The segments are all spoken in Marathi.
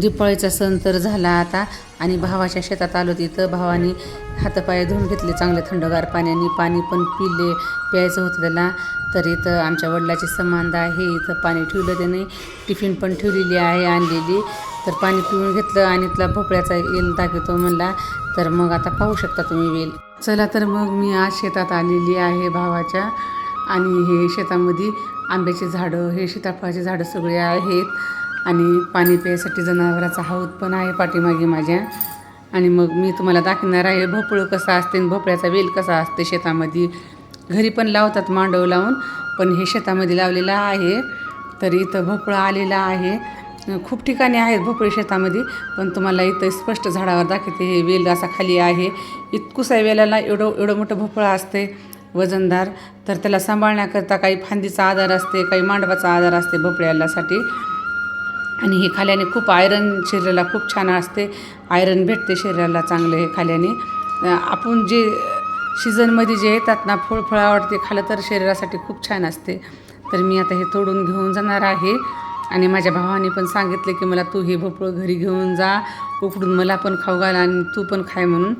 दिपाळीचा सण तर झाला आता आणि भावाच्या शेतात आलो तिथं. भावाने हातपाय धुवून घेतले चांगले थंडगार पाण्याने. पाणी पण पिले प्यायचं होतं त्याला. तर इथं आमच्या वडिलाची समानदा आहे. इथं पाणी ठेवलं त्याने. टिफिन पण ठेवलेली आहे आणलेली. तर पाणी पिऊन घेतलं आणि तिला भोपळ्याचा येल दाखवतो म्हणला. तर मग आता पाहू शकता तुम्ही वेल. चला तर मग मी आज शेतात आलेली आहे भावाच्या. आणि हे शेतामध्ये आंब्याची झाडं हे सीताफळाची झाडं सगळे आहेत. आणि पाणी प्यायसाठी जनावराचा हौद पण आहे पाठीमागे माझ्या. आणि मग मी तुम्हाला दाखवणार आहे भोपळं कसं असते आणि भोपळ्याचा वेल कसा असते शेतामध्ये. घरी पण लावतात मांडव लावून पण हे शेतामध्ये लावलेलं आहे. तर इथं भोपळा आलेला आहे. खूप ठिकाणी आहेत भोपळे शेतामध्ये पण तुम्हाला इथं स्पष्ट झाडावर दाखवते हे वेल असा खाली आहे. इतकुसा वेलाला एवढं एवढं मोठं भोपळा असते वजनदार. तर त्याला सांभाळण्याकरता काही फांदीचा आधार असते काही मांडवाचा आधार असते भोपळ्यालासाठी आणि हे खाल्याने खूप आयरन शरीराला खूप छान असते. आयरन भेटते शरीराला चांगलं हे खाल्याने. आपण जे सीझनमध्ये जे येतात ना फळ आवडते खाल्लं तर शरीरासाठी खूप छान असते. तर मी आता हे तोडून घेऊन जाणार आहे. आणि माझ्या भावाने पण सांगितलं की मला तू हे भोपळं घरी घेऊन जा. उकडून मला पण खाऊ घाल आणि तू पण खाय म्हणून.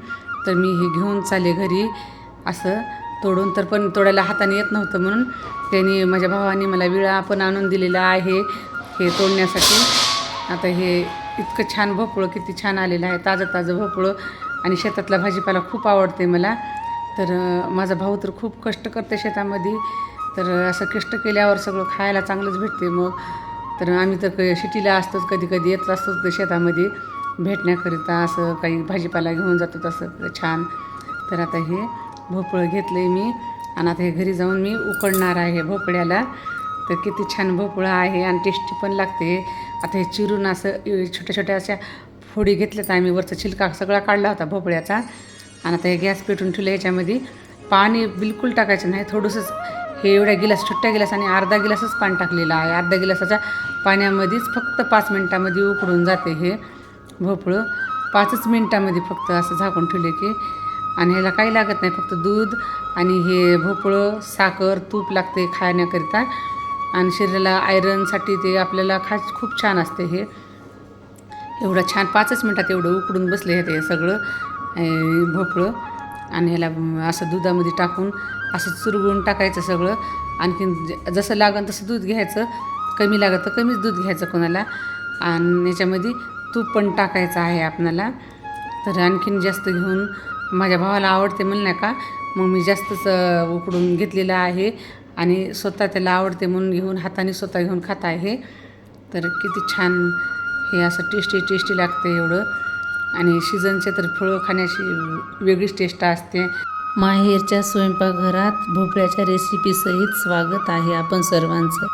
तर मी हे घेऊन चाले घरी. असं तोडून तर पण तोडायला हाताने येत नव्हतं म्हणून. त्यांनी माझ्या भावाने मला विळा पण आणून दिलेला आहे. हे तोडण्यासाठी. आता हे इतकं छान भोपळं किती छान आलेलं आहे. ताजं ताजं भोपळं. आणि शेतातला भाजीपाला खूप आवडते मला. तर माझा भाऊ तर खूप कष्ट करते शेतामध्ये. तर असं कष्ट केल्यावर सगळं खायला चांगलंच भेटते मग. तर आम्ही तर क शिटीला असतोच कधी कधी येत असतोच तर शेतामध्ये. भेटण्याकरिता असं काही भाजीपाला घेऊन जातो तसं छान. तर आता हे भोपळं घेतलं आहे मी. आणि आता हे घरी जाऊन मी उकडणार आहे भोपळ्याला. तर किती छान भोपळा आहे आणि टेस्टी पण लागते. आता हे चिरून असं छोट्या छोट्या अशा फोडी घेतल्यात आम्ही. वरचा छिलका सगळा काढला होता भोपळ्याचा. आणि आता हे गॅस पेटून ठेवलं याच्यामध्ये. पाणी बिलकुल टाकायचं नाही. थोडंसंच हे एवढ्या गिलास छोट्या गिलास आणि अर्धा गिलासच पाणी टाकलेलं आहे. अर्धा गिलासाच्या पाण्यामध्येच फक्त पाच मिनटामध्ये उकडून जाते हे भोपळं. पाचच मिनटामध्ये फक्त असं झाकून ठेवले की. आणि ह्याला काही लागत नाही. फक्त दूध आणि हे भोपळं साखर तूप लागते खाण्याकरिता. आणि शरीराला आयरनसाठी ते आपल्याला खा खूप छान असते हे. एवढं छान पाचच मिनटात एवढं उकडून बसले हे ते सगळं भोपळं आणि ह्याला असं दुधामध्ये टाकून असं चुरगळून टाकायचं सगळं. आणखीन ज- जसं लागन तसं दूध घ्यायचं. कमी लागत तर कमीच दूध घ्यायचं कोणाला. आणि याच्यामध्ये तूप पण टाकायचं आहे आपणाला. तर आणखीन जास्त घेऊन माझ्या भावाला आवडते म्हणलं नाही का मग मी जास्तच उकडून घेतलेलं आहे. आणि स्वतः त्याला आवडते म्हणून घेऊन हाताने स्वतः घेऊन खात आहे. तर किती छान हे असं टेस्टी टेस्टी लागते एवढं. आणि सीझनचे तर फळं खाण्याची वेगळीच टेस्ट असते. माहेरच्या स्वयंपाकघरात भोपळ्याच्या रेसिपीसहित स्वागत आहे आपण सर्वांचं.